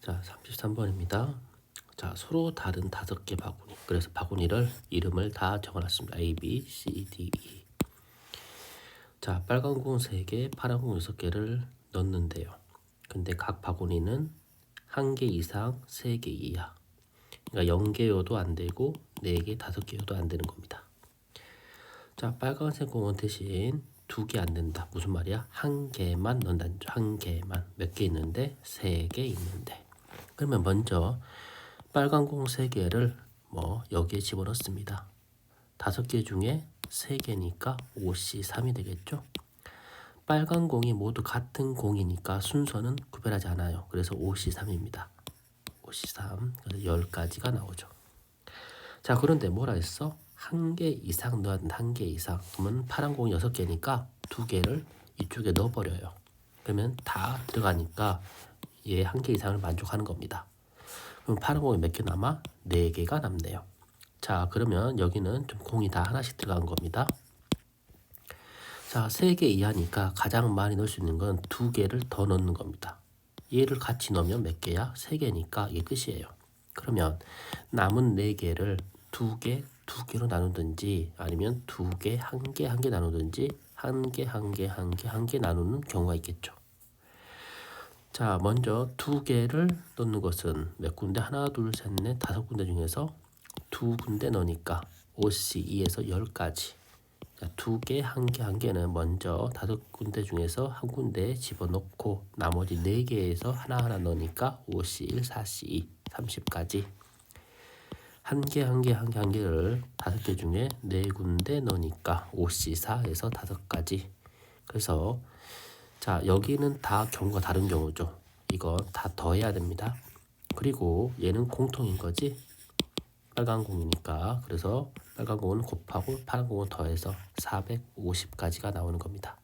자, 33번입니다. 자, 서로 다른 다섯 개 바구니. 그래서 바구니를 이름을 다 적어놨습니다. A, B, C, D, E. 자, 빨간 공 3개, 파란 공 6개를 넣는데요. 근데 각 바구니는 한개 이상, 세개 이하. 그러니까 0개여도 안 되고 4개, 5개여도 안 되는 겁니다. 자, 빨간색 공은 대신 두 개 안 된다. 무슨 말이야? 한 개만 넣는다는. 한 개만. 몇 개 있는데? 세 개 있는데. 그러면 먼저 빨간 공세 개를 뭐 여기에 집어넣습니다. 다섯 개 중에 세 개니까 5C 3이 되겠죠? 빨간 공이 모두 같은 공이니까 순서는 구별하지 않아요. 그래서 5C 3입니다. 5C 3. 그래서 10가지가 나오죠. 자, 그런데 뭐라 했어? 한 개 이상 넣어야 된다. 한 개 이상. 그러면 파란 공이 여섯 개니까 두 개를 이쪽에 넣어버려요. 그러면 다 들어가니까 얘 한 개 이상을 만족하는 겁니다. 그럼 파란 공이 몇 개 남아? 네 개가 남네요. 자, 그러면 여기는 좀 공이 다 하나씩 들어간 겁니다. 자, 세개 이하니까 가장 많이 넣을 수 있는 건두 개를 더 넣는 겁니다. 얘를 같이 넣으면 몇 개야? 세 개니까 이게 끝이에요. 그러면 남은 네 개를 두 개, 두 개로 나누든지 아니면 두 개, 한 개, 한개 나누든지 한 개, 한 개, 한 개, 한개 나누는 경우가 있겠죠. 자, 먼저 두 개를 넣는 것은 몇 군데? 하나, 둘, 셋, 넷, 다섯 군데 중에서 두 군데 넣으니까 5C 2에서 10가지. 두 개, 한 개, 한 개는 먼저 다섯 군데 중에서 한 군데에 집어넣고 나머지 네 개에서 하나하나 넣으니까 5C 1, 4C 2, 30까지. 한 개, 한 개, 한 개, 한 개를 다섯 개 중에 네 군데 넣으니까 5C 4에서 다섯 가지. 그래서 자 여기는 다 경우가 다른 경우죠. 이거 다 더해야 됩니다. 그리고 얘는 공통인 거지. 빨간 공이니까 그래서 빨간 공은 곱하고 파란 공은 더해서 450까지가 나오는 겁니다.